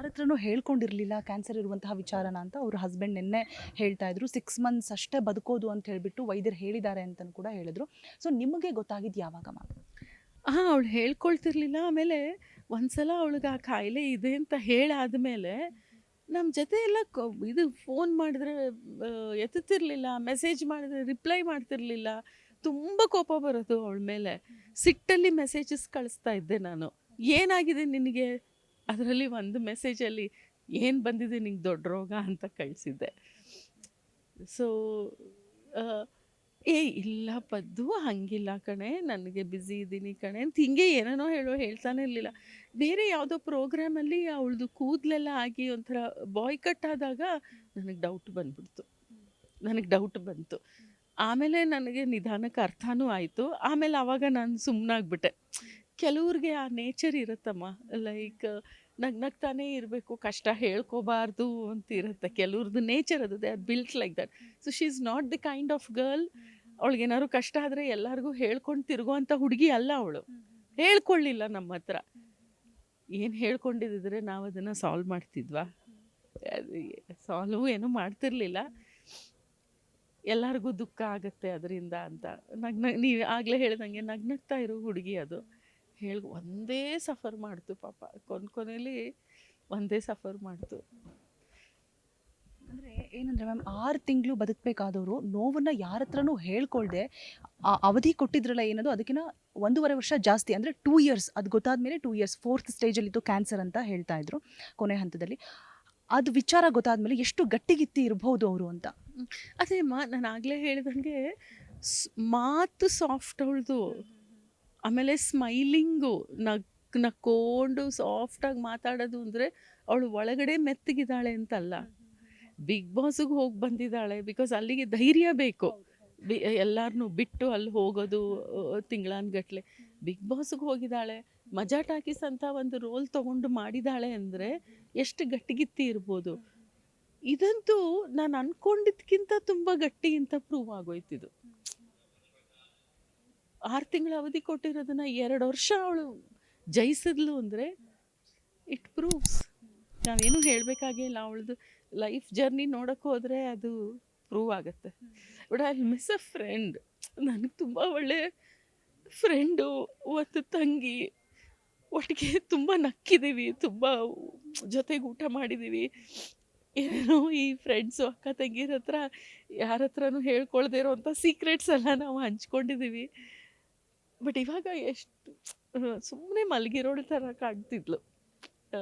ಯಾರ ಹತ್ರನೂ ಹೇಳ್ಕೊಂಡಿರಲಿಲ್ಲ ಕ್ಯಾನ್ಸರ್ ಇರುವಂತಹ ವಿಚಾರನ ಅಂತ ಅವ್ರ ಹಸ್ಬೆಂಡ್ ನಿನ್ನೆ ಹೇಳ್ತಾ ಇದ್ರು. ಸಿಕ್ಸ್ ಮಂತ್ಸ್ ಅಷ್ಟೇ ಬದುಕೋದು ಅಂತ ಹೇಳಿಬಿಟ್ಟು ವೈದ್ಯರು ಹೇಳಿದ್ದಾರೆ ಅಂತಲೂ ಕೂಡ ಹೇಳಿದ್ರು. ಸೊ ನಿಮಗೆ ಗೊತ್ತಾಗಿದ್ದು ಯಾವಾಗ ಮ್ಯಾಮ್ ಹಾಂ, ಅವಳು ಹೇಳ್ಕೊಳ್ತಿರ್ಲಿಲ್ಲ. ಆಮೇಲೆ ಒಂದ್ಸಲ ಅವಳಿಗೆ ಆ ಕಾಯಿಲೆ ಇದೆ ಅಂತ ಹೇಳಾದ್ಮೇಲೆ ನಮ್ಮ ಜೊತೆ ಎಲ್ಲ ಇದು ಫೋನ್ ಮಾಡಿದ್ರೆ ಎತ್ತುತ್ತಿರ್ಲಿಲ್ಲ ಮೆಸೇಜ್ ಮಾಡಿದ್ರೆ ರಿಪ್ಲೈ ಮಾಡ್ತಿರ್ಲಿಲ್ಲ. ತುಂಬ ಕೋಪ ಬರೋದು ಅವಳ ಮೇಲೆ. ಸಿಟ್ಟಲ್ಲಿ ಮೆಸೇಜಸ್ ಕಳಿಸ್ತಾ ಇದ್ದೆ ನಾನು. ಏನಾಗಿದೆ ನಿನಗೆ? ಅದರಲ್ಲಿ ಒಂದು ಮೆಸೇಜಲ್ಲಿ ಏನು ಬಂದಿದೆ ನಿಂಗೆ ದೊಡ್ಡ ರೋಗ ಅಂತ ಕಳಿಸಿದ್ದೆ. ಸೊ ಏ, ಇಲ್ಲ ಪದ್ದು ಹಂಗಿಲ್ಲ ಕಣೆ, ನನಗೆ ಬ್ಯುಸಿ ಇದ್ದೀನಿ ಕಣೆ. ಅಂತ ಹಿಂಗೆ ಏನೇನೋ ಹೇಳೋ, ಹೇಳ್ತಾನೆ ಇರಲಿಲ್ಲ. ಬೇರೆ ಯಾವುದೋ ಪ್ರೋಗ್ರಾಮಲ್ಲಿ ಅವಳದು ಕೂದಲೆಲ್ಲ ಆಗಿ ಒಂಥರ ಬಾಯ್ ಕಟ್ ಆದಾಗ ನನಗೆ ಡೌಟ್ ಬಂದ್ಬಿಡ್ತು. ನನಗೆ ಡೌಟ್ ಬಂತು. ಆಮೇಲೆ ನನಗೆ ನಿಧಾನಕ್ಕೆ ಅರ್ಥನೂ ಆಯಿತು. ಆಮೇಲೆ ಆವಾಗ ನಾನು ಸುಮ್ಮನಾಗ್ಬಿಟ್ಟೆ ಕೆಲವ್ರಿಗೆ ಆ ನೇಚರ್ ಇರುತ್ತಮ್ಮ. ಲೈಕ್ ನಗ್ನಗ್ತಾನೇ ಇರಬೇಕು, ಕಷ್ಟ ಹೇಳ್ಕೋಬಾರ್ದು ಅಂತ ಇರುತ್ತೆ ಕೆಲವ್ರದ್ದು ನೇಚರ್ ಅದು they are built like that so she is not the kind of girl ಅವಳಿಗೇನಾದ್ರು ಕಷ್ಟ ಆದರೆ ಎಲ್ಲರಿಗೂ ಹೇಳ್ಕೊಂಡು ತಿರುಗುವಂಥ ಹುಡುಗಿ ಅಲ್ಲ ಅವಳು. ಹೇಳ್ಕೊಳ್ಳಿಲ್ಲ ನಮ್ಮ ಹತ್ರ. ಏನು ಹೇಳ್ಕೊಂಡಿದ್ದಿದ್ರೆ ನಾವು ಅದನ್ನು ಸಾಲ್ವ್ ಮಾಡ್ತಿದ್ವಾ? ಸಾಲ್ವ್ ಏನೂ ಮಾಡ್ತಿರ್ಲಿಲ್ಲ. ಎಲ್ಲರಿಗೂ ದುಃಖ ಆಗುತ್ತೆ ಅದರಿಂದ ಅಂತ. ನಗ್ನ, ನೀವು ಆಗಲೇ ಹೇಳ್ದಂಗೆ ನಗ್ನಗ್ತಾ ಇರೋ ಹುಡುಗಿ ಅದು. ಹೇಳಿ ಒಂದೇ ಸಫರ್ ಮಾಡ್ತು ಪಾಪ. ಕೊನೆ ಕೊನೆಯಲ್ಲಿ ಒಂದೇ ಸಫರ್ ಮಾಡ್ತು. ಅಂದರೆ ಏನಂದರೆ ಮ್ಯಾಮ್ ಆರು ತಿಂಗಳು ಬದುಕಬೇಕಾದವರು ನೋವನ್ನು ಯಾರ ಹತ್ರನೂ ಹೇಳ್ಕೊಳ್ದೆ ಆ ಅವಧಿ ಕೊಟ್ಟಿದ್ರಲ್ಲ ಏನದು ಅದಕ್ಕಿಂತ ಒಂದೂವರೆ ವರ್ಷ ಜಾಸ್ತಿ ಅಂದರೆ ಟೂ ಇಯರ್ಸ್ ಅದು ಗೊತ್ತಾದ ಮೇಲೆ ಟೂ ಇಯರ್ಸ್ ಫೋರ್ತ್ ಸ್ಟೇಜಲ್ಲಿತ್ತು ಕ್ಯಾನ್ಸರ್ ಅಂತ ಹೇಳ್ತಾ ಇದ್ರು ಕೊನೆ ಹಂತದಲ್ಲಿ. ಅದು ವಿಚಾರ ಗೊತ್ತಾದ್ಮೇಲೆ ಎಷ್ಟು ಗಟ್ಟಿಗಿತ್ತಿ ಇರ್ಬೋದು ಅವರು ಅಂತ. ಅದೇ ಮಾ ನಾನು ಆಗಲೇ ಹೇಳಿದಂಗೆ ಮಾತು ಸಾಫ್ಟ್ ಅವಳದು ಆಮೇಲೆ ಸ್ಮೈಲಿಂಗು ನಗ್, ನಕ್ಕೊಂಡು ಸಾಫ್ಟಾಗಿ ಮಾತಾಡೋದು ಅಂದರೆ ಅವಳು ಒಳಗಡೆ ಮೆತ್ತಗಿದ್ದಾಳೆ ಅಂತಲ್ಲ. ಬಿಗ್ ಬಾಸ್ಗೆ ಹೋಗಿ ಬಂದಿದ್ದಾಳೆ ಬಿಕಾಸ್ ಅಲ್ಲಿಗೆ ಧೈರ್ಯ ಬೇಕು. ಬಿ ಎಲ್ಲರನ್ನೂ ಬಿಟ್ಟು ಅಲ್ಲಿ ಹೋಗೋದು ತಿಂಗಳಾನ್ಗಟ್ಲೆ. ಬಿಗ್ ಬಾಸ್ಗೆ ಹೋಗಿದ್ದಾಳೆ. ಮಜಾ ಟಾಕೀಸ್ ಅಂತ ಒಂದು ರೋಲ್ ತೊಗೊಂಡು ಮಾಡಿದ್ದಾಳೆ ಅಂದರೆ ಎಷ್ಟು ಗಟ್ಟಿಗಿತ್ತಿ ಇರ್ಬೋದು. ಇದಂತೂ ನಾನು ಅನ್ಕೊಂಡಿದ್ಕಿಂತ ತುಂಬ ಗಟ್ಟಿ ಅಂತ ಪ್ರೂವ್ ಆಗೋಯ್ತಿದು. ಆರು ತಿಂಗಳ ಅವಧಿ ಕೊಟ್ಟಿರೋದನ್ನ ಎರಡು ವರ್ಷ ಅವಳು ಜಯಿಸಿದ್ಲು ಅಂದರೆ ಇಟ್ ಪ್ರೂವ್ಸ್ ನಾವೇನು ಹೇಳಬೇಕಾಗೇ ಇಲ್ಲ ಅವಳದು ಲೈಫ್ ಜರ್ನಿ ನೋಡಕ್ಕೆ ಹೋದರೆ ಅದು ಪ್ರೂವ್ ಆಗುತ್ತೆ. But I miss a friend ನನಗೆ ತುಂಬ ಒಳ್ಳೆ ಫ್ರೆಂಡು ಮತ್ತು ತಂಗಿ, ಒಟ್ಟಿಗೆ ತುಂಬ ನಕ್ಕಿದ್ದೀವಿ ತುಂಬ ಜೊತೆಗೆ ಊಟ ಮಾಡಿದ್ದೀವಿ ಏನೇನೋ ಈ ಫ್ರೆಂಡ್ಸು ಅಕ್ಕ ತಂಗಿರ ಹತ್ರ ಯಾರ ಹತ್ರನೂ ಹೇಳ್ಕೊಳ್ದೇ ಇರೋವಂಥ ಸೀಕ್ರೆಟ್ಸ್ ಎಲ್ಲ ನಾವು ಹಂಚ್ಕೊಂಡಿದ್ದೀವಿ ಬಟ್ ಇವಾಗ ಎಷ್ಟು ಸುಮ್ಮನೆ ರೋಡ್ ಥರ ಕಾಣ್ತಿದ್ಲು. ಆ,